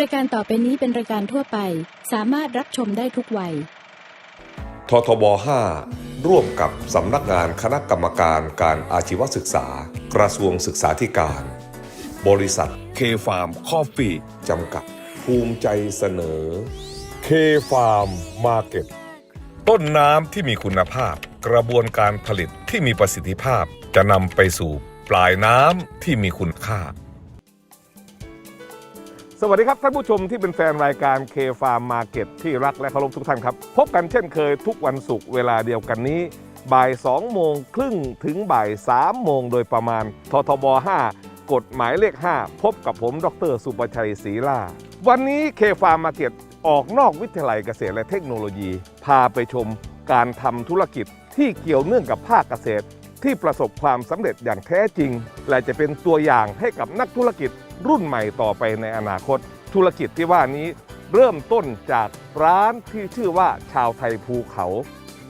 รายการต่อไปนี้เป็นรายการทั่วไป สามารถรับชมได้ทุกวัย ททบ 5 ร่วมกับสำนักงานคณะกรรมการการอาชีวศึกษา กระทรวงศึกษาธิการ บริษัทเคฟาร์มคอฟฟี่จำกัด ภูมิใจเสนอเคฟาร์มมาร์เก็ตต้นน้ำที่มีคุณภาพ กระบวนการผลิตที่มีประสิทธิภาพจะนำไปสู่ปลายน้ำที่มีคุณค่า สวัสดีครับท่านผู้ชมที่เป็นแฟนรายการ K Farm Market ที่รักและเคารพทุกท่านครับ พบกันเช่นเคยทุกวันศุกร์เวลาเดียวกันนี้ บ่าย 2 โมงครึ่งถึงบ่าย 3 โมงโดยประมาณททบ 5 กฎหมายเลข 5 พบกับผมดรสุประชัยศรีล่า วันนี้ K Farm Market ออกนอกวิทยาลัยเกษตรและเทคโนโลยี พาไปชมการทำธุรกิจที่เกี่ยวเนื่องกับภาคเกษตร ที่ประสบความสำเร็จอย่างแท้จริง และจะเป็นตัวอย่างให้กับนักธุรกิจ รุ่นใหม่ต่อไปในอนาคต ธุรกิจที่ว่านี้เริ่มต้นจากร้านที่ชื่อว่าชาวไทยภูเขา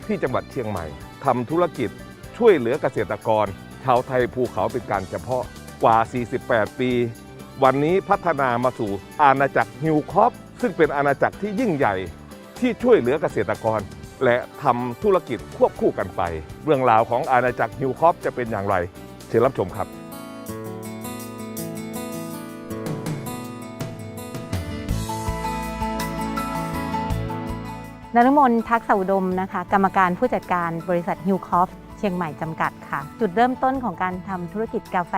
ที่จังหวัดเชียงใหม่ทำธุรกิจช่วยเหลือเกษตรกร ชาวไทยภูเขาเป็นการเฉพาะกว่า 48 ปี วันนี้พัฒนามาสู่อาณาจักรฮิวคอปซึ่งเป็นอาณาจักรที่ยิ่งใหญ่ที่ช่วยเหลือเกษตรกร และทำธุรกิจควบคู่กันไป เรื่องราวของอาณาจักรฮิวคอปจะเป็นอย่างไรเชิญรับชมครับ นรุมนทักษะอุดมนะคะ กรรมการผู้จัดการบริษัทฮิวคอฟเชียงใหม่จำกัดค่ะ จุดเริ่มต้นของการทำธุรกิจกาแฟ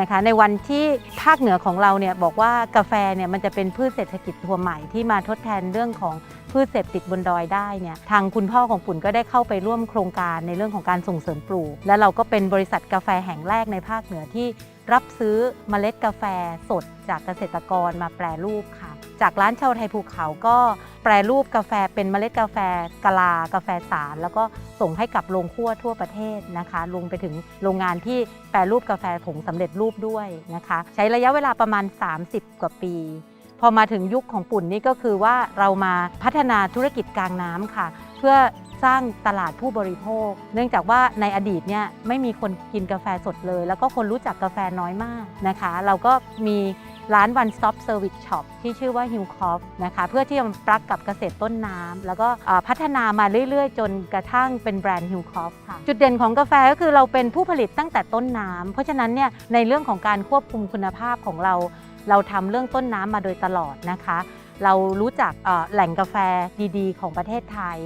นะคะ ในวันที่ภาคเหนือของเราเนี่ยบอกว่ากาแฟเนี่ยมันจะเป็นพืชเศรษฐกิจตัวใหม่ที่มาทดแทนเรื่องของพืชเสพติดบนดอยได้เนี่ยทางคุณพ่อของปุ่นก็ได้เข้าไปร่วมโครงการในเรื่องของการส่งเสริมปลูก และเราก็เป็นบริษัทกาแฟแห่งแรกในภาคเหนือที่ รับซื้อเมล็ดกาแฟสดจากเกษตรกรมาแปรรูปค่ะ จากร้านชาวไทยภูเขาก็แปรรูปกาแฟเป็นเมล็ดกาแฟกะลากาแฟสาร แล้วก็ส่งให้กับโรงคั่วทั่วประเทศนะคะลงไปถึงโรงงานที่แปรรูปกาแฟผงสำเร็จรูปด้วยนะคะ ใช้ระยะเวลาประมาณ 30 กว่าปีพอมาถึงยุคของปุ่นนี่ก็คือว่าเรามาพัฒนาธุรกิจกลางน้ำค่ะ เพื่อ สร้างตลาดผู้บริโภค เนื่องจากว่าในอดีตเนี่ยไม่มีคนกินกาแฟสดเลย แล้วก็คนรู้จักกาแฟน้อยมากนะคะ เราก็มีร้าน one stop service shop ที่ชื่อว่า Hill c o f นะคะเพื่อที่จะปลักกับเกษตรต้นน้ำแล้วก็พัฒนามาเรื่อยๆ จนกระทั่งเป็นแบรนด์ Hill c o f ค่ะ จุดเด่นของกาแฟก็คือเราเป็นผู้ผลิตตั้งแต่ต้นน้ำเพราะฉะนั้นเนี่ยในเรื่องของการควบคุมคุณภาพของเรา เราทำเรื่องต้นน้ำมาโดยตลอดนะคะ เรารู้จักแหล่งกาแฟดีๆ ของประเทศไทย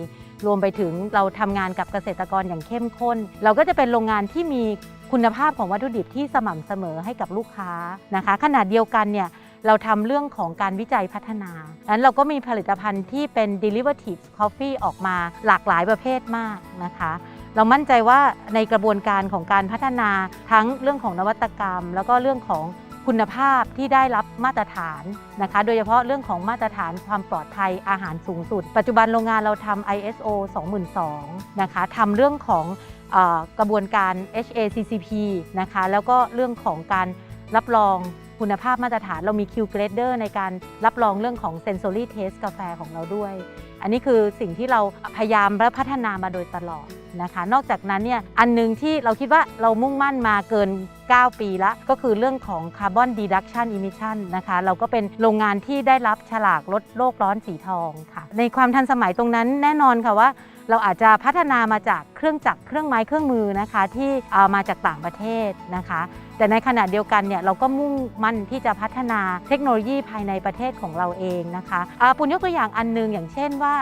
รวมไปถึงเราทำงานกับเกษตรกรอย่างเข้มข้น เราก็จะเป็นโรงงานที่มีคุณภาพของวัตถุดิบที่สม่ำเสมอให้กับลูกค้านะคะขนาดเดียวกันเนี่ยเราทำเรื่องของการวิจัยพัฒนาดังนั้นเราก็มีผลิตภัณฑ์ที่เป็น derivative coffee ออกมาหลากหลายประเภทมากนะคะ เรามั่นใจว่าในกระบวนการของการพัฒนาทั้งเรื่องของนวัตกรรม แล้วก็เรื่องของ คุณภาพที่ได้รับมาตรฐานนะคะ โดยเฉพาะเรื่องของมาตรฐานความปลอดภัยอาหารสูงสุด ปัจจุบันโรงงานเราทำ ISO 2002นะคะทำเรื่องของอกระบวนการ HACCP นะคะ แล้วก็เรื่องของการรับรองคุณภาพมาตรฐานเรามี Q Grader ในการรับรองเรื่องของ Sensory Taste กาแฟของเราด้วย อันนี้คือสิ่งที่เราพยายามและพัฒนามาโดยตลอดนะคะ นอกจากนั้นเนี่ยอันหนึงที่เราคิดว่าเรามุ่งมั่นมาเกิน 9 ปีละ ก็คือเรื่องของ Carbon Reduction Emission นะคะ เราก็เป็นโรงงานที่ได้รับฉลากลดโลกร้อนสีทองค่ะ ในความทันสมัยตรงนั้นแน่นอนค่ะว่าเราอาจจะพัฒนามาจากเครื่องจักรเครื่องไม้เครื่องมือนะคะ ที่เอามาจากต่างประเทศนะคะ แต่ในขณะเดียวกันเนี่ยเราก็มุ่งมั่นที่จะพัฒนาเทคโนโลยีภายในประเทศของเราเองนะคะปุณยกตัวอย่างอันหนึง อย่างเช่นว่า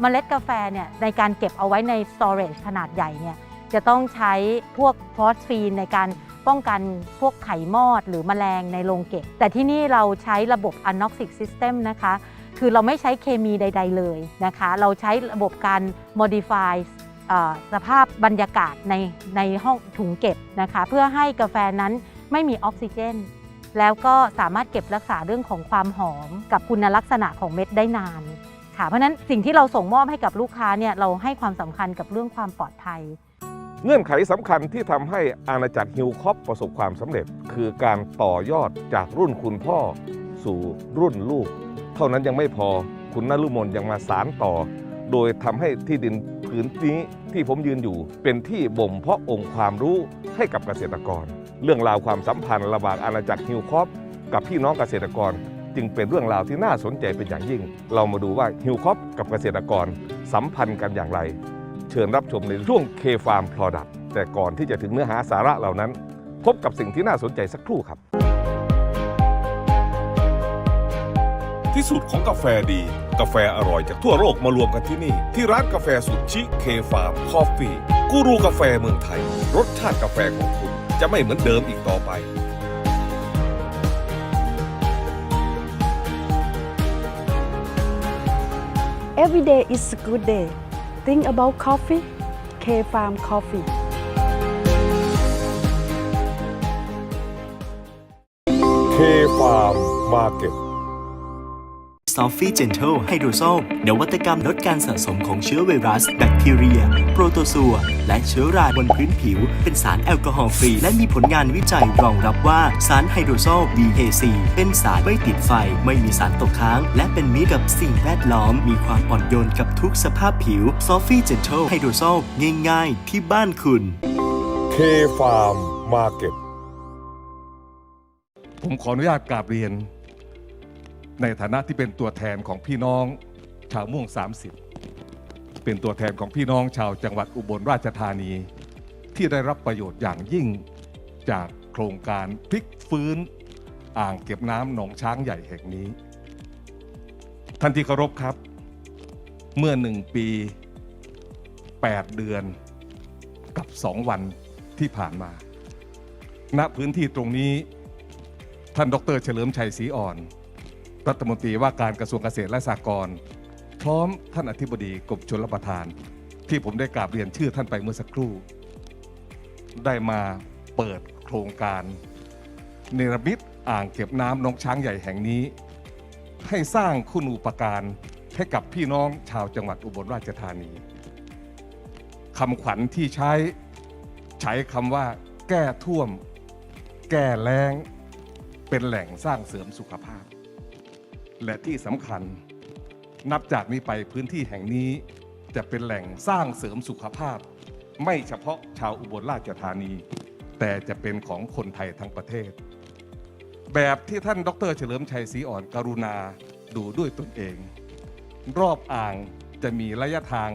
เมล็ดกาแฟเนี่ยในการเก็บเอาไว้ใน storage ขนาดใหญ่เนี่ยจะต้องใช้พวกฟอสฟีนในการ ป้องกันพวกไข่มอดหรือแมลงในโรงเก็บ แต่ที่นี่เราใช้ระบบ anoxic system นะคะ คือเราไม่ใช้เคมีใด ๆ เลยนะคะ เราใช้ระบบการ modify สภาพบรรยากาศในในห้องถุงเก็บนะคะ เพื่อให้กาแฟนั้นไม่มีออกซิเจน แล้วก็สามารถเก็บรักษาเรื่องของความหอม กับคุณลักษณะของเม็ดได้นานค่ะเพราะนั้นสิ่งที่เราส่งมอบให้กับลูกค้าเนี่ยเราให้ความสำคัญกับเรื่องความปลอดภัย เงื่อนไขสำคัญที่ทำให้อาณาจักรฮิวคอปประสบความสำเร็จ คือการต่อยอดจากรุ่นคุณพ่อสู่รุ่นลูก เท่านั้นยังไม่พอคุณนฤมลยังมาสารต่อ โดยทำให้ที่ดินผืนนี้ที่ผมยืนอยู่ เป็นที่บ่มเพาะองค์ความรู้ให้กับเกษตรกร เรื่องราวความสัมพันธ์ระหว่างอาณาจักรฮิวคอปกับพี่น้องเกษตรกร จึงเป็นเรื่องราวที่น่าสนใจเป็นอย่างยิ่ง เรามาดูว่าฮิวคอปกับเกษตรกรสัมพันธ์กันอย่างไร เชิญรับชมในช่วง K Farm Product แต่ก่อนที่จะถึงเนื้อหาสาระเหล่านั้น พบกับสิ่งที่น่าสนใจสักครู่ครับ ที่สุดของกาแฟดี กาแฟอร่อยจากทั่วโลกมารวมกันที่นี่ ที่ร้านกาแฟสุดชิเคฟาร์มคอฟฟี่กูรูกาแฟเมืองไทย รสชาติกาแฟของคุณจะไม่เหมือนเดิมอีกต่อไป Every day is a good day. Think about coffee. K Farm Coffee. K Farm Market ซอฟฟี่เจนเทลไฮโดรโซลนวัตกรรมลดการสะสมของเชื้อไวรัส แบคทีเรีย โปรโตซัว และเชื้อราบนพื้นผิว เป็นสารแอลกอฮอล์ฟรี และมีผลงานวิจัยรองรับว่าสารไฮโดรโซล BAC เป็นสารไม่ติดไฟ ไม่มีสารตกค้าง และเป็นมิตรกับสิ่งแวดล้อม มีความอ่อนโยนกับทุกสภาพผิวซอฟฟี่เจนเทลไฮโดรโซลง่ายๆ ที่บ้านคุณ K Farm Market ผมขออนุญาตกราบเรียน ในฐานะที่เป็นตัวแทนของพี่น้องชาวม่วง 30 เป็นตัวแทนของพี่น้องชาวจังหวัดอุบลราชธานี ที่ได้รับประโยชน์อย่างยิ่งจากโครงการพลิกฟื้นอ่างเก็บน้ำหนองช้างใหญ่แห่งนี้ ท่านที่เคารพครับ เมื่อหนึ่งปี 8 เดือนกับ 2 วันที่ผ่านมา ณพื้นที่ตรงนี้ท่านดรเฉลิมชัยศรีอ่อน รัฐมนตรีว่าการกระทรวงเกษตรและสหกรณ์พร้อมท่านอธิบดีกรมชลประทาน ที่ผมได้กราบเรียนชื่อท่านไปเมื่อสักครู่ ได้มาเปิดโครงการเนรมิตอ่างเก็บน้ำหนองช้างใหญ่แห่งนี้ ให้สร้างคุณูปการให้กับพี่น้องชาวจังหวัดอุบลราชธานีคำขวัญที่ใช้ใช้คำว่า แก้ท่วม แก้แล้ง เป็นแหล่งสร้างเสริมสุขภาพ และที่สำคัญ นับจากนี้ไปพื้นที่แห่งนี้จะเป็นแหล่งสร้างเสริมสุขภาพ ไม่เฉพาะชาวอุบลราชธานี แต่จะเป็นของคนไทยทั้งประเทศ แบบที่ท่านดรเฉลิมชัยศรีอ่อนกรุณาดูด้วยตนเอง รอบอ่างจะมีระยะทาง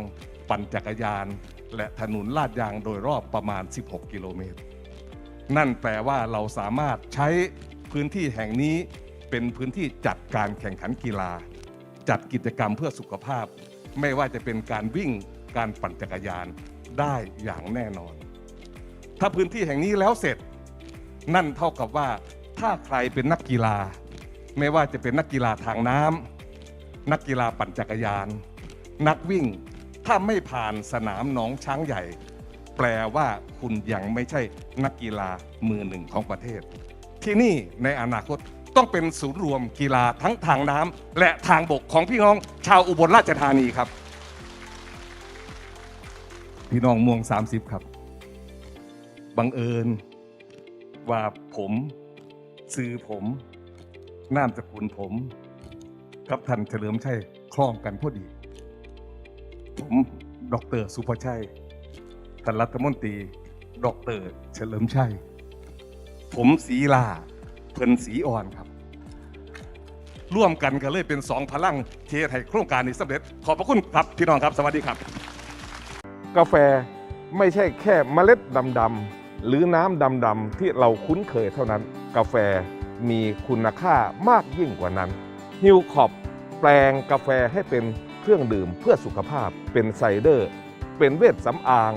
ปั่นจักรยาน และถนนลาดยางโดยรอบประมาณ 16 กิโลเมตร นั่นแปลว่าเราสามารถใช้พื้นที่แห่งนี้ เป็นพื้นที่จัดการแข่งขันกีฬา จัดกิจกรรมเพื่อสุขภาพ ไม่ว่าจะเป็นการวิ่งการปั่นจักรยานได้อย่างแน่นอน ถ้าพื้นที่แห่งนี้แล้วเสร็จ นั่นเท่ากับว่าถ้าใครเป็นนักกีฬา ไม่ว่าจะเป็นนักกีฬาทางน้ำนักกีฬาปั่นจักรยาน นักวิ่งถ้าไม่ผ่านสนามหนองช้างใหญ่ แปลว่าคุณยังไม่ใช่นักกีฬามือหนึ่งของประเทศ ที่นี่ในอนาคต ต้องเป็นศูนย์รวมกีฬาทั้งทางน้ำและทางบกของพี่น้องชาวอุบลราชธานีครับ พี่น้องม่วง 30 ครับ บังเอิญ ว่าผมซื้อผมนามสกุลผม กับท่านเฉลิมชัยคล้องกันพอดี ผมดรสุภชัยท่านรัฐมนตรีดอกเตอรเฉลิมชัย ผมสีลา เพิ่นสีอ่อนครับ ร่วมกันก็เลยเป็นสองพลังเทให้โครงการนี้สำเร็จ ขอบพระคุณครับพี่น้องครับ สวัสดีครับ กาแฟไม่ใช่แค่เมล็ดดำๆหรือน้ำดำๆที่เราคุ้นเคยเท่านั้น กาแฟมีคุณค่ามากยิ่งกว่านั้นฮิวคอปแปลงกาแฟให้เป็นเครื่องดื่มเพื่อสุขภาพ เป็นไซเดอร์ เป็นเวชสำอาง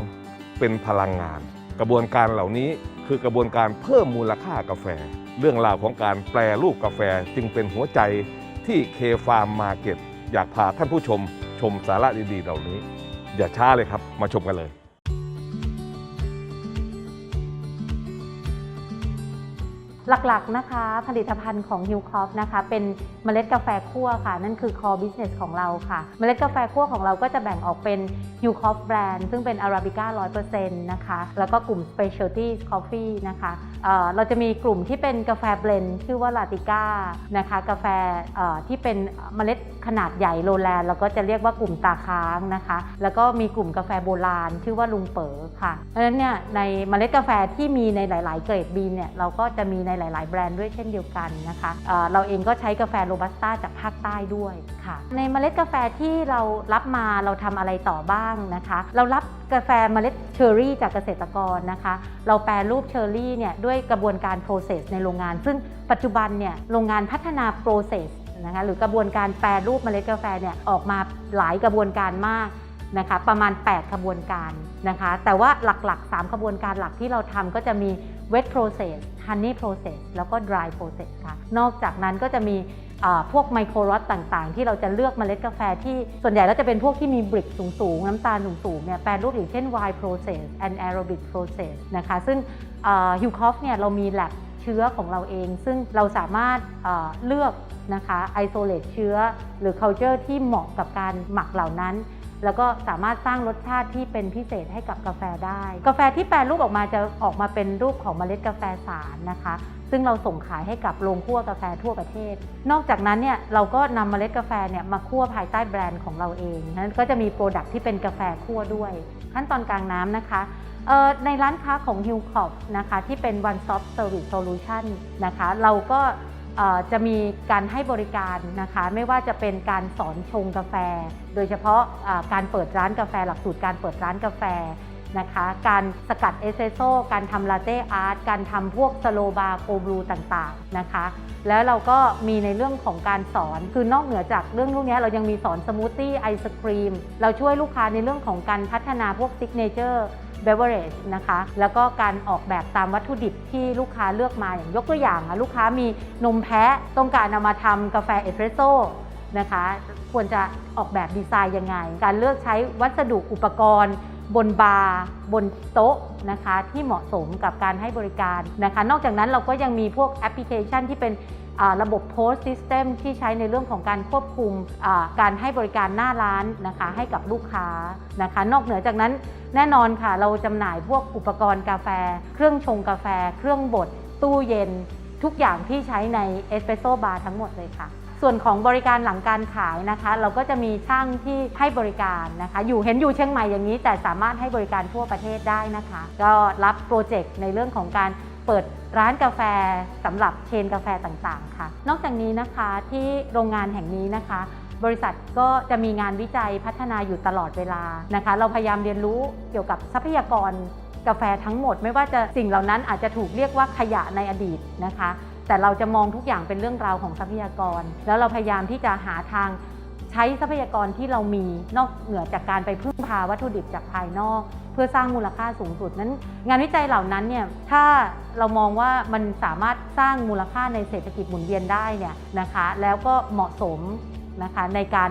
เป็นพลังงาน กระบวนการเหล่านี้คือกระบวนการเพิ่มมูลค่ากาแฟ เรื่องราวของการแปรรูปกาแฟจึงเป็นหัวใจที่เคฟาร์มมาเก็ตอยากพาท่านผู้ชมชมสาระดีๆเหล่านี้ อย่าช้าเลยครับ มาชมกันเลย หลักๆนะคะผลิตภัณฑ์ของ h i l l c o f นะคะเป็นเมล็ดกาแฟคั่วค่ะ นั่นคือ core business ของเราค่ะ เมล็ดกาแฟคั่วของเราก็จะแบ่งออกเป็น h i l l c o f brand ซึ่งเป็น Arabica 100%นะคะแล้วก็กลุ่ม specialty coffee นะคะเเราจะมีกลุ่มที่เป็นกาแฟเบลนด์ชื่อว่า Latica นะคะกาแฟที่เป็นเมล็ดขนาดใหญ่โลแลนด์เราก็จะเรียกว่ากลุ่มตาค้างนะคะ แล้วก็มีกลุ่มกาแฟโบราณ ชื่อว่าลุงเป๋อค่ะเพราะฉะนั้นเนี่ยในเมล็ดกาแฟที่มีในหลาย ๆ เกรดบีนเนี่ยเราก็จะมีในหลาย ๆ แบรนด์ด้วยเช่นเดียวกันนะคะเเราเองก็ใช้กาแฟโรบัสต้าจากภาคใต้ด้วยค่ะ ในเมล็ดกาแฟที่เรารับมาเราทำอะไรต่อบ้างนะคะ เรารับกาแฟเมล็ดเชอร์รี่จากเกษตรกรนะคะ เราแปรรูปเชอร์รี่เนี่ยด้วยกระบวนการ process ในโรงงาน ซึ่งปัจจุบันเนี่ยโรงงานพัฒนา process นะคะหรือกระบวนการแปรรูปเมล็ดกาแฟเนี่ยออกมาหลายกระบวนการมากนะคะประมาณ8กระบวนการนะคะ แต่ว่าหลักๆ3กระบวนการหลักที่เราทำก็จะมี wet process honey process แล้วก็ dry process ค่ะ นอกจากนั้นก็จะมีพวกไมโครรอตต่างๆ ที่เราจะเลือกเมล็ดกาแฟที่ส่วนใหญ่แล้วจะเป็นพวกที่มีบริกสูงๆ น้ำตาลสูงๆเนี่ยแปรรูปอย่างเช่น wine process and aerobic process นะคะ ซึ่งฮิวคอฟเนี่ยเรามี lab เชื้อของเราเอง ซึ่งเราสามารถเลือกนะคะ isolate เชื้อหรือ culture ที่เหมาะกับการหมักเหล่านั้น แล้วก็สามารถสร้างรสชาติที่เป็นพิเศษให้กับกาแฟได้ กาแฟที่แปรรูปออกมาจะออกมาเป็นรูปของเมล็ดกาแฟสารนะคะ ซึ่งเราส่งขายให้กับโรงคั่วกาแฟทั่วประเทศ นอกจากนั้นเนี่ยเราก็นำเมล็ดกาแฟเนี่ยมาคั่วภายใต้แบรนด์ของเราเองนั้นก็จะมีโปรดักที่เป็นกาแฟคั่วด้วย ขั้นตอนกลางน้ำนะคะในร้านค้าของ h i l l c o p นะคะที่เป็น one stop service solution นะคะเราก็จะมีการให้บริการนะคะ ไม่ว่าจะเป็นการสอนชงกาแฟ โดยเฉพาะการเปิดร้านกาแฟหลักสูตรการเปิดร้านกาแฟนะคะ การสกัดเอสเซโซการทำลาเต้อาร์ต การทำพวกสโลบาร์โกบลูต่างๆนะคะ แล้วเราก็มีในเรื่องของการสอน คือนอกเหนือจากเรื่องพวกนี้เรายังมีสอนสมูทตี้ไอศครีม เราช่วยลูกค้าในเรื่องของการพัฒนาพวกซิกเนเจอร์เบเวอร์เรจนะคะ แล้วก็การออกแบบตามวัตถุดิบที่ลูกค้าเลือกมาอย่างยกตัวอย่างลูกค้ามีนมแพะต้องการเอามาทำกาแฟเอสเปรสโซ นะคะ ควรจะออกแบบดีไซน์ยังไง การเลือกใช้วัสดุอุปกรณ์ บนบาร์บนโต๊ะนะคะที่เหมาะสมกับการให้บริการนะคะ นอกจากนั้นเราก็ยังมีพวกแอปพลิเคชันที่เป็นระบบ post system ที่ใช้ในเรื่องของการควบคุมการให้บริการหน้าร้านนะคะให้กับลูกค้านะคะ นอกเหนือจากนั้นแน่นอนค่ะ เราจำหน่ายพวกอุปกรณ์กาแฟ เครื่องชงกาแฟ เครื่องบด ตู้เย็น ทุกอย่างที่ใช้ในเอสเปรสโซ่บาร์ทั้งหมดเลยค่ะ ส่วนของบริการหลังการขายนะคะ เราก็จะมีช่างที่ให้บริการนะคะ อยู่เห็นอยู่เชียงใหม่อย่างนี้ แต่สามารถให้บริการทั่วประเทศได้นะคะ ก็รับโปรเจกต์ในเรื่องของการเปิดร้านกาแฟสำหรับเชนกาแฟต่างๆ ค่ะ นอกจากนี้นะคะที่โรงงานแห่งนี้นะคะ บริษัทก็จะมีงานวิจัยพัฒนาอยู่ตลอดเวลานะคะ เราพยายามเรียนรู้เกี่ยวกับทรัพยากรกาแฟทั้งหมด ไม่ว่าจะสิ่งเหล่านั้นอาจจะถูกเรียกว่าขยะในอดีตนะคะ แต่เราจะมองทุกอย่างเป็นเรื่องราวของทรัพยากร แล้วเราพยายามที่จะหาทางใช้ทรัพยากรที่เรามีนอกเหนือจากการไปพึ่งพาวัตถุดิบจากภายนอก เพื่อสร้างมูลค่าสูงสุดนั้น งานวิจัยเหล่านั้นเนี่ยถ้าเรามองว่ามันสามารถสร้างมูลค่าในเศรษฐกิจหมุนเวียนได้เนี่ยนะคะแล้วก็เหมาะสมนะคะในการ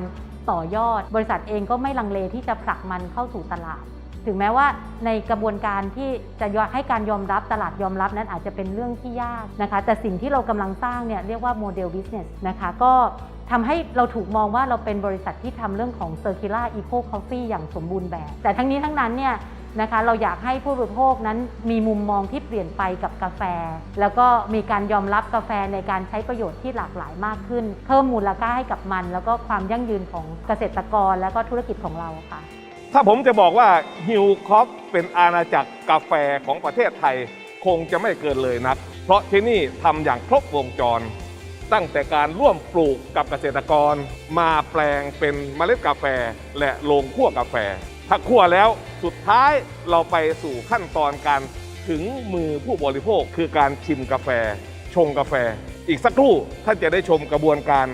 ต่อยอด บริษัทเองก็ไม่ลังเลที่จะผลักมันเข้าสู่ตลาด ถึงแม้ว่าในกระบวนการที่จะยอให้การยอมรับตลาดยอมรับนั้นอาจจะเป็นเรื่องที่ยากนะคะแต่สิ่งที่เรากำลังสร้างเนี่ยเรียกว่าโมเดลบิสเนสนะคะก็ทำให้เราถูกมองว่าเราเป็นบริษัทที่ทำเรื่องของ Circular Eco Coffee อย่างสมบูรณ์แบบ แต่ทั้งนี้ทั้งนั้นเนี่ยนะคะเราอยากให้ผู้บริโภคนั้นมีมุมมองที่เปลี่ยนไปกับกาแฟ แล้วก็มีการยอมรับกาแฟในการใช้ประโยชน์ที่หลากหลายมากขึ้น เพิ่มมูลค่าให้กับมัน แล้วก็ความยั่งยืนของเกษตรกร และก็ธุรกิจของเราค่ะ ถ้าผมจะบอกว่าฮิวคอฟเป็นอาณาจักรกาแฟของประเทศไทยคงจะไม่เกินเลยนัก เพราะที่นี่ทำอย่างครบวงจร ตั้งแต่การร่วมปลูกกับเกษตรกร มาแปลงเป็นเมล็ดกาแฟและโรงคั่วกาแฟ ถ้าคั่วแล้วสุดท้ายเราไปสู่ขั้นตอนการถึงมือผู้บริโภคคือการชิมกาแฟ ชงกาแฟ อีกสักครู่ท่านจะได้ชมกระบวนการ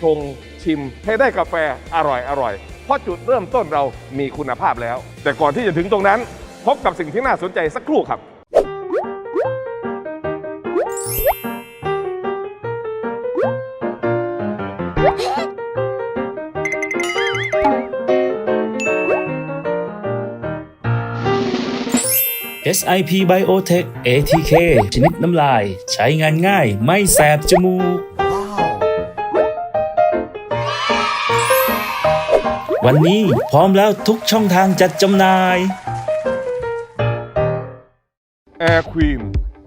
ชงชิมให้ได้กาแฟอร่อยอร่อย ราะจุดเริ่มต้นเรามีคุณภาพแล้ว แต่ก่อนที่จะถึงตรงนั้น พบกับสิ่งที่น่าสนใจสักครู่ครับ SIP Biotech ATK ชนิดน้ำลาย ใช้งานง่ายไม่แสบจมูก วันนี้พร้อมแล้วทุกช่องทางจัดจำหน่าย Air Queen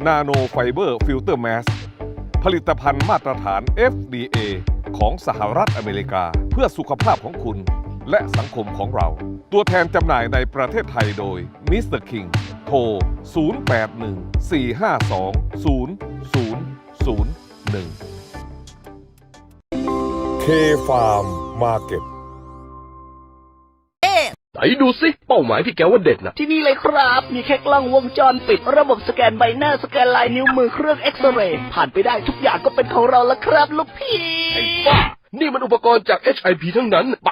Nano Fiber Filter Mask ผลิตภัณฑ์มาตรฐาน FDA ของสหรัฐอเมริกา เพื่อสุขภาพของคุณ และสังคมของเรา ตัวแทนจำหน่ายในประเทศไทยโดย Mr. King โทร 0814520001เคฟาร์มมาร์เก็ต ไหนดูสิเป้าหมายที่แกว่าเด็ดนะที่นี่เลยครับ มีแค่กล้องวงจรปิด ระบบสแกนใบหน้าสแกนลายนิ้วมือเครื่องเอ็กซเรย์ผ่านไปได้ทุกอย่างก็เป็นของเราแล้วครับลูกพี่ไอ้บ้านี่มันอุปกรณ์จาก HIP ทั้งนั้น ไป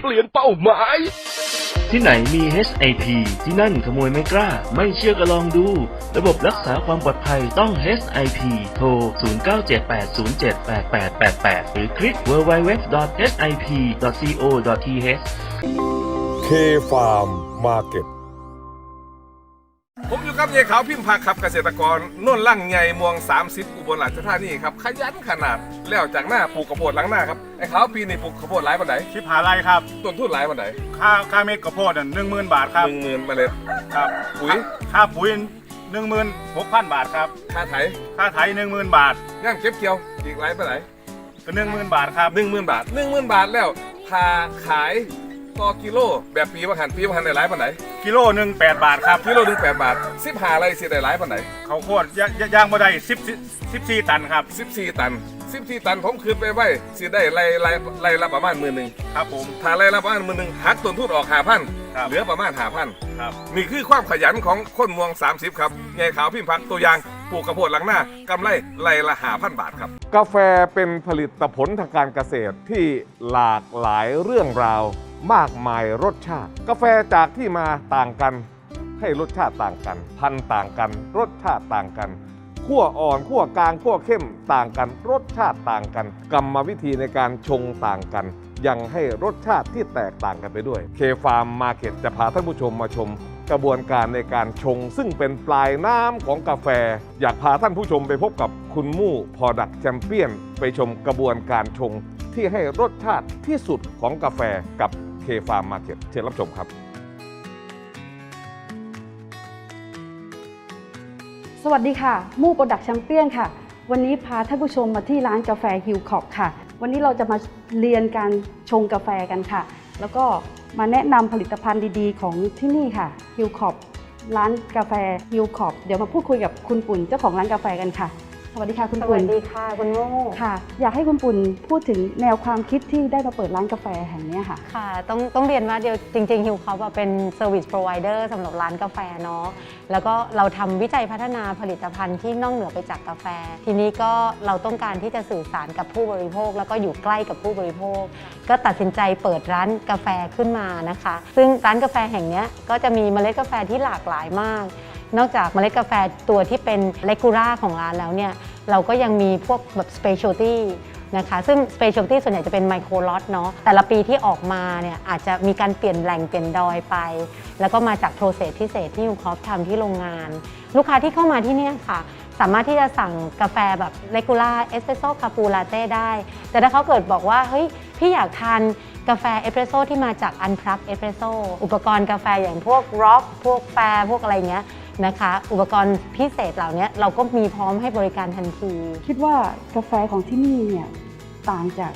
เปลี่ยนเป้าหมาย ที่ไหนมี HIP ที่นั่นขโมยไม่กล้า ไม่เชื่อก็ลองดู ระบบรักษาความปลอดภัยต้อง HIP โทร 0978078888 หรือคลิก www.hip.co.th เคฟาร์มมาร์เก็ตผมอยู่กับยายขาวพิมพ์ผักครับเกษตรกรโน่นลั่งใหญ่มวง 30 อุบลราชธานีครับ ขยันขนาดแล้วจากหน้าปลูกข้าวโพดหลังหน้าครับไอ้ขาวปีนี้ปลูกข้าวโพดหลายปันไหนชิบหาไรครับ ต้นทุนหลายปันไหนค่าค่าเม็ดข้าวโพดหนึ่งหมื่นบาทครับหนึ่งหมื่นเมล็ดครับปุ๋ยค่าปุ๋ยหนึ่งหมื่นหกพันบาทครับค่าไถค่าไถหนึ่งหมื่นบาทย่างเก็บเกี่ยวอีกหลายปันไหนก็หนึ่งหมื่นบาทครับหนึ่งหมื่นบาทหนึ่งหมื่นบาทแล้วพาขาย ต่อกิโล แบบปีประหันปีประหันได้หลายปันไหนกิโลหนึ่งแปดบาทครับกิโลหนึ่งแปดบาทสิบหาอะไรสิได้หลายปันไหนข้าวโพดย่างย่างมาได้สิบสิบสี่ตันครับสิบสี่ตันสิบสี่ตันผมคืนไปไว้สิได้ไล่ไล่ไล่ละประมาณหมื่นหนึ่งครับผมถ้าไล่ละประมาณหมื่นหนึ่งหักต้นทุนออกหาพันครับเหลือประมาณหาพันครับนี่คือความขยันของคนเมวง30ครับไงขาวพิมพ์พักตัวอย่าง ปลูกกระโพดหลังหน้ากำไรไล่ละหาพันบาทครับ กาแฟเป็นผลิตผลทางการเกษตรที่หลากหลายเรื่องราว มากมายรสชาติ กาแฟจากที่มาต่างกัน ให้รสชาติต่างกัน พันธุ์ต่างกัน รสชาติต่างกันขั้วอ่อนขั้วกลางขั้วเข้มต่างกัน รสชาติต่างกัน กรรมวิธีในการชงต่างกัน ยังให้รสชาติที่แตกต่างกันไปด้วย เคฟาร์มมาเก็ตจะพาท่านผู้ชมมาชม กระบวนการในการชง ซึ่งเป็นปลายน้ำของกาแฟ อยากพาท่านผู้ชมไปพบกับคุณมู่พอดักแชมเปี้ยน ไปชมกระบวนการชงที่ให้รสชาติที่สุดของกาแฟกับเคฟาร์มมาเก็ตเชิญรับชมครับ สวัสดีค่ะ มู่โปรดักแชมเปี้ยนค่ะ วันนี้พาท่านผู้ชมมาที่ร้านกาแฟฮิลคอปค่ะ วันนี้เราจะมาเรียนการชงกาแฟกันค่ะ แล้วก็มาแนะนำผลิตภัณฑ์ดีๆ ของที่นี่ค่ะฮิลคอปร้านกาแฟฮิลคอปเดี๋ยวมาพูดคุยกับคุณปุ่นเจ้าของร้านกาแฟกันค่ะ สวัสดีค่ะคุณสปุ่วันสดีค่ะคุณโม่ค่ะ อยากให้คุณปุ่นพูดถึงแนวความคิดที่ได้มาเปิดร้านกาแฟแห่งเนี้ยค่ะ ค่ะ ต้องต้องเรียนว่าเดียวจริงๆ ฮิวเขาเป็น Service Provider สำหรับร้านกาแฟเนาะแล้วก็เราทำวิจัยพัฒนาผลิตภัณฑ์ที่นอกเหนือไปจากกาแฟ ทีนี้ก็เราต้องการที่จะสื่อสารกับผู้บริโภค แล้วก็อยู่ใกล้กับผู้บริโภค ก็ตัดสินใจเปิดร้านกาแฟขึ้นมานะคะ ซึ่งร้านกาแฟแห่งเนี้ยก็จะมีเมล็ดกาแฟที่หลากหลายมาก นอกจากเมล็ดกาแฟตัวที่เป็นเลกูล่าของร้านแล้วเนี่ยเราก็ยังมีพวกแบบ specialty นะคะซึ่ง specialty ส่วนใหญ่จะเป็นไมโครลอตเนาะแต่ละปีที่ออกมาเนี่ยอาจจะมีการเปลี่ยนแหล่งเปลี่ยนดอยไป แล้วก็มาจากโปรเซสพิเศษที่ยูคอฟทำที่โรงงาน ลูกค้าที่เข้ามาที่เนี่ยค่ะ สามารถที่จะสั่งกาแฟแบบเลกูล่าเอสเปรสโซ่คาปูลาเต้ได้ แต่ถ้าเขาเกิดบอกว่าเฮ้ยพี่อยากทานกาแฟเอสเปรสโซ่ที่มาจากอันพลักเอสเปรสโซ่อุปกรณ์กาแฟอย่างพวกร็อกพวกแฟพวกอะไรเงี้ย นะคะ อุปกรณ์พิเศษเหล่านี้เราก็มีพร้อมให้บริการทันที คิดว่ากาแฟของที่นี่เนี่ยต่างจาก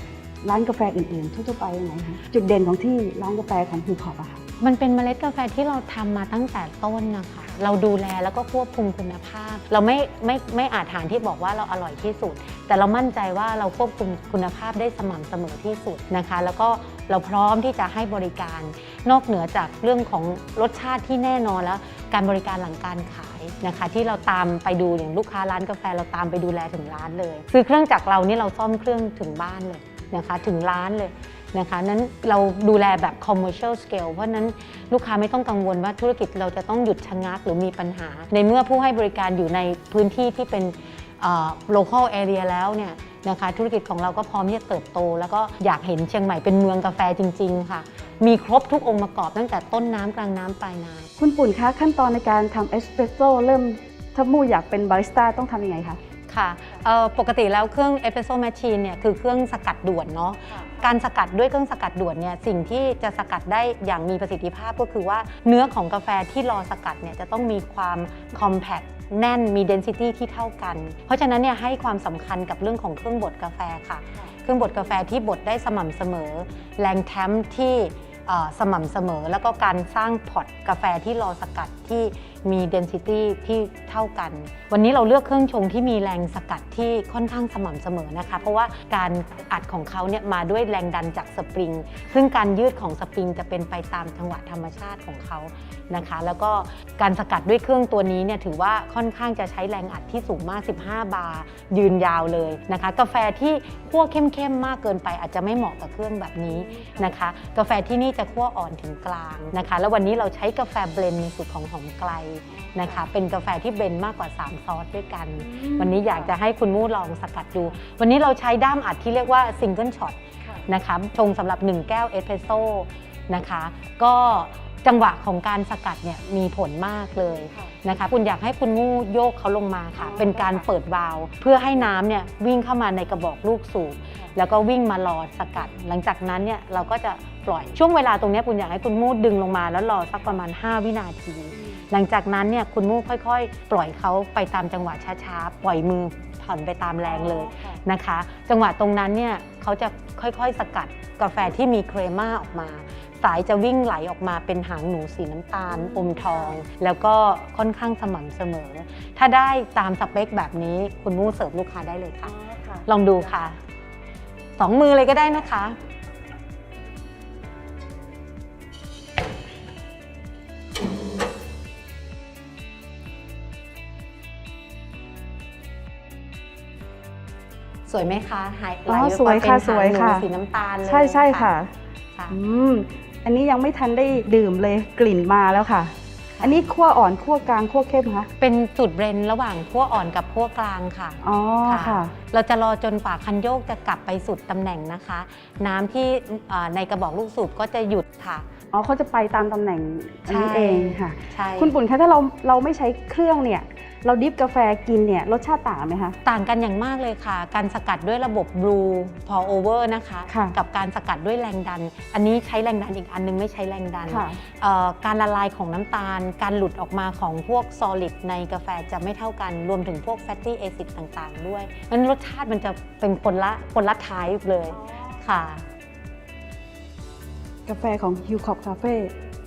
ร้านกาแฟอื่นๆ ทั่วๆไปยังไงคะจุดเด่นของที่ร้านกาแฟของฮิลคอปอะค่ะมันเป็นเมล็ดกาแฟที่เราทำมาตั้งแต่ต้นนะคะ เราดูแลแล้วก็ควบคุมคุณภาพ เราไม่ไม่ไม่อาจฐานที่บอกว่าเราอร่อยที่สุด แต่เรามั่นใจว่าเราควบคุมคุณภาพได้สม่ำเสมอที่สุดนะคะ แล้วก็เราพร้อมที่จะให้บริการ นอกเหนือจากเรื่องของรสชาติที่แน่นอนแล้ว การบริการหลังการขายนะคะ ที่เราตามไปดูอย่างลูกค้าร้านกาแฟเราตามไปดูแลถึงร้านเลย ซื้อเครื่องจากเรานี่เราซ่อมเครื่องถึงบ้านเลยนะคะ ถึงร้านเลยนะคะนั้นเราดูแลแบบ commercial scale เพราะนั้นลูกค้าไม่ต้องกังวลว่าธุรกิจเราจะต้องหยุดชะงักหรือมีปัญหา ในเมื่อผู้ให้บริการอยู่ในพื้นที่ที่เป็น local area แล้วเนี่ย นะคะธุรกิจของเราก็พร้อมที่จะเติบโต แล้วก็อยากเห็นเชียงใหม่เป็นเมืองกาแฟจริง ๆ ค่ะ มีครบทุกองค์ประกอบตั้งแต่ต้นน้ำกลางน้ำปลายน้ำคุณปุ่นคะขั้นตอนในการทำเอสเปรสโซ่เริ่มถ้ามู่อยากเป็นบาริสต้าต้องทำยังไงคะค่ะเอ่อปกติแล้วเครื่องเอสเปรสโซ่แมชชีนเนี่ยคือเครื่องสกัดด่วนเนาะการสกัดด้วยเครื่องสกัดด่วนเนี่ยสิ่งที่จะสกัดได้อย่างมีประสิทธิภาพก็คือว่าเนื้อของกาแฟที่รอสกัดเนี่ยจะต้องมีความคอมแพ t แน่นมีเดนซิตี้ที่เท่ากัน เพราะฉะนั้นเนี่ยให้ความสำคัญกับเรื่องของเครื่องบดกาแฟค่ะ เครื่องบดกาแฟที่บดได้สม่ำเสมอ แรงแทมป์ที่เอ่อสม่ำเสมอ แล้วก็การสร้างพอร์ตกาแฟที่รอสกัดที่มี density ที่เท่ากัน วันนี้เราเลือกเครื่องชงที่มีแรงสกัดที่ค่อนข้างสม่ำเสมอนะคะ เพราะว่าการอัดของเขาเนี่ยมาด้วยแรงดันจากสปริง ซึ่งการยืดของสปริงจะเป็นไปตามจังหวะธรรมชาติของเขานะคะ แล้วก็การสกัดด้วยเครื่องตัวนี้เนี่ยถือว่าค่อนข้างจะใช้แรงอัดที่สูงมาก 15 บาร์ยืนยาวเลยนะคะ กาแฟที่คั่วเข้มๆมากเกินไปอาจจะไม่เหมาะกับเครื่องแบบนี้นะคะ กาแฟที่นี่จะคั่วอ่อนถึงกลางนะคะ แล้ววันนี้เราใช้กาแฟเบลนด์ในสูตรของหอมไกลนะคะ เป็นกาแฟที่เบลนด์มากกว่า 3 ซอสด้วยกัน วันนี้อยากจะให้คุณมู่ลองสกัดดู วันนี้เราใช้ด้ามอัดที่เรียกว่าซิงเกิลช็อตนะคะชงสำหรับ 1 แก้วเอสเ e รสโซ่นะคะ ก็จังหวะของการสกัดเนี่ยมีผลมากเลยนะคะ คุณอยากให้คุณมู่โยกเขาลงมาค่ะ เป็นการเปิดวาล์วเพื่อให้น้ำเนี่ยวิ่งเข้ามาในกระบอกลูกสูบแล้วก็วิ่งมารอสกัด หลังจากนั้นเนี่ยเราก็จะปล่อยช่วงเวลาตรงเนี้ยคุณอยากให้คุณมู่ดึงลงมาแล้วรอสักประมาณ 5 วินาที หลังจากนั้นเนี่ยคุณมู่ค่อยๆ ปล่อยเขาไปตามจังหวะช้าๆ ปล่อยมือผ่อนไปตามแรงเลยนะคะ จังหวะตรงนั้นเนี่ยเขาจะค่อยๆสกัดกาแฟที่มีเครม่าออกมา สายจะวิ่งไหลออกมาเป็นหางหนูสีน้ำตาล อมทอง แล้วก็ค่อนข้างสม่ำเสมอ ถ้าได้ตามสเปคแบบนี้คุณมู่เสิร์ฟลูกค้าได้เลยค่ะ ลองดูค่ะสองมือเลยก็ได้นะคะ วยไหมคะหายไหลอ๋อออกสวยมาเป็นค่ะหางสวยหนูค่ะสีน้ำตาลเลยใช่ใช่ค่ะค่ะอืมอันนี้ยังไม่ทันได้ดื่มเลยกลิ่นมาแล้วค่ะ อันนี้คั่วอ่อนคั่วกลางคั่วเข้มคะเป็นจุดเบรนระหว่างขั้วอ่อนกับขั้วกลางค่ะอ๋อค่ะ เราจะรอจนกว่าคันโยกจะกลับไปสุดตำแหน่งนะคะ น้ำที่เอ่อในกระบอกลูกสูบก็จะหยุดค่ะอ๋อเขาจะไปตามตำแหน่งอันนี้ใช่เองค่ะใช่คุณปุ่นคะถ้าเราเราไม่ใช้เครื่องเนี่ย เราดิฟกาแฟกินเนี่ยรสชาติต่างไหมคะ ต่างกันอย่างมากเลยค่ะ การสกัดด้วยระบบ Blue Pour Over นะคะ ค่ะกับการสกัดด้วยแรงดัน อันนี้ใช้แรงดันอีกอันนึงไม่ใช้แรงดันค่ะเอ่อการละลายของน้ำตาล การหลุดออกมาของพวก solid ในกาแฟจะไม่เท่ากัน รวมถึงพวก fatty acid ต่างๆ ด้วยมันรสชาติมันจะเป็นคนละคนละท้ายเลยค่ะ กาแฟของ h i l l c o p Cafe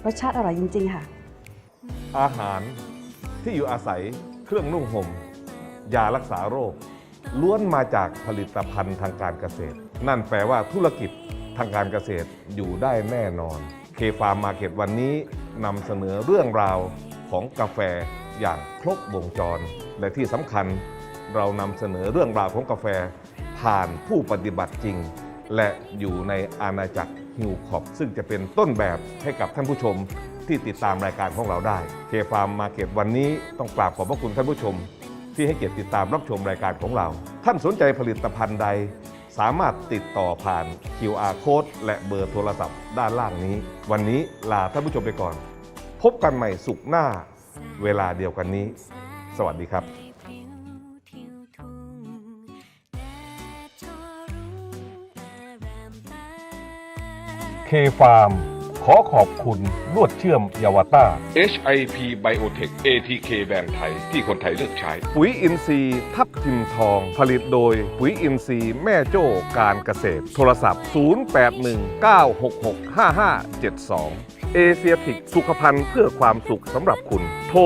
รสชาติอร่อยจริง ๆ ค่ะ อาหารที่อยู่อาศัย เครื่องนุ่งห่มยารักษาโรค ล้วนมาจากผลิตภัณฑ์ทางการเกษตร นั่นแปลว่าธุรกิจทางการเกษตรอยู่ได้แน่นอน เคฟาร์มมาเก็ตวันนี้นำเสนอเรื่องราวของกาแฟอย่างครบวงจร และที่สำคัญเรานำเสนอเรื่องราวของกาแฟผ่านผู้ปฏิบัติจริง และอยู่ในอาณาจักรฮิวคอปซึ่งจะเป็นต้นแบบให้กับท่านผู้ชม ที่ติดตามรายการของเราได้เคฟาร์มมาเก็ตวันนี้ต้องกราบขอบพระคุณท่านผู้ชม ที่ให้เกียรติติดตามรับชมรายการของเรา ท่านสนใจผลิตภัณฑ์ใด สามารถติดต่อผ่าน QR code และเบอร์โทรศัพท์ด้านล่างนี้ วันนี้ลาท่านผู้ชมไปก่อน พบกันใหม่สุขหน้า เวลาเดียวกันนี้ สวัสดีครับเคฟาร์ม อขอบคุณลวดเชื่อมยาวต้า HIP Biotech ATK แบรนด์ไทย ที่คนไทยเลือกใช้ ปุ๋ยอินทรีย์ทับทิมทอง ผลิตโดย ปุ๋ยอินทรีย์แม่โจ้การเกษตร โทรศัพท์ 0819665572 เอเชียติกสุขภัณฑ์เพื่อความสุขสำหรับคุณ โทร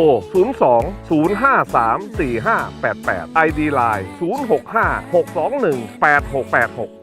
02 053 4588 ID Line 065 621 8686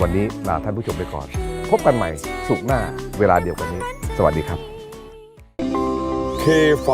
วันนี้ลาท่านผู้ชมไปก่อน พบกันใหม่สุขหน้าเวลาเดียวกันนี้ สวัสดีครับเคฟ